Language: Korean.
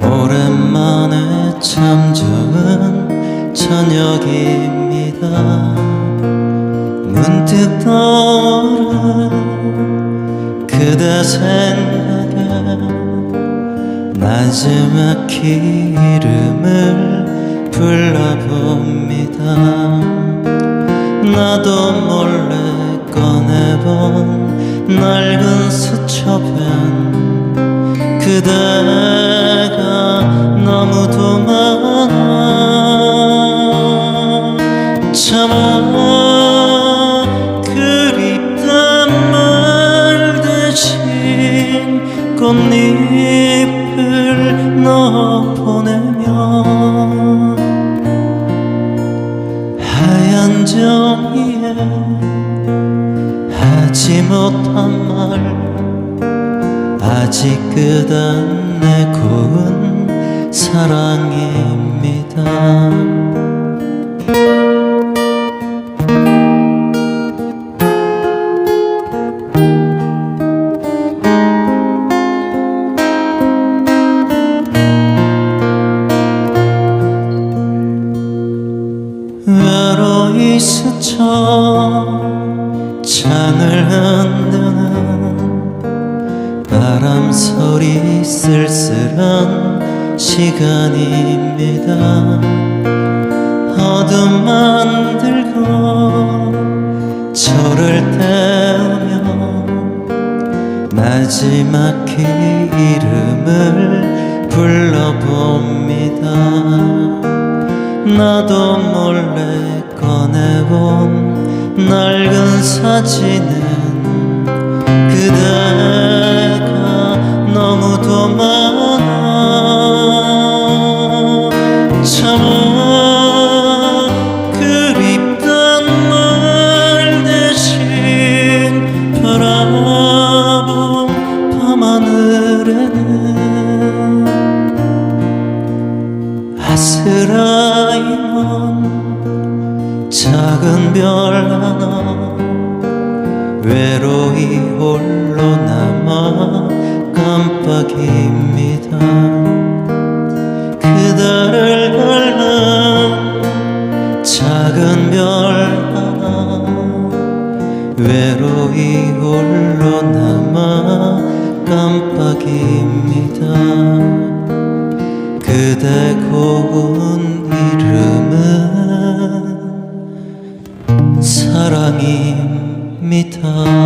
오랜만에 참 좋은 저녁입니다 문득 떠오른 그대 생각에 나지막히 이름을 불러봅니다. 나도 몰래 꺼내본 낡은 수첩엔 그대가 너무도 많아 참아 하지 못한 말. 아직 끝안내 고운 사랑입니다. 외로이 스쳐 창을 흔드는 바람 소리 쓸쓸한 시간입니다. 어둠 만들고 저를 태우며 마지막 히 이름을 불러봅니다. 나도 몰래 꺼내본 낡은 사진은 그대가 너무도 많아. 참아 그립단 말 대신 바라본 밤하늘에는 아스라이 먼 작은 별 하나 외로이 홀로 남아 깜빡입니다. 그대를 닮은 작은 별 하나 외로이 홀로 남아 깜빡입니다. 그대 고운 이름은 사랑입니다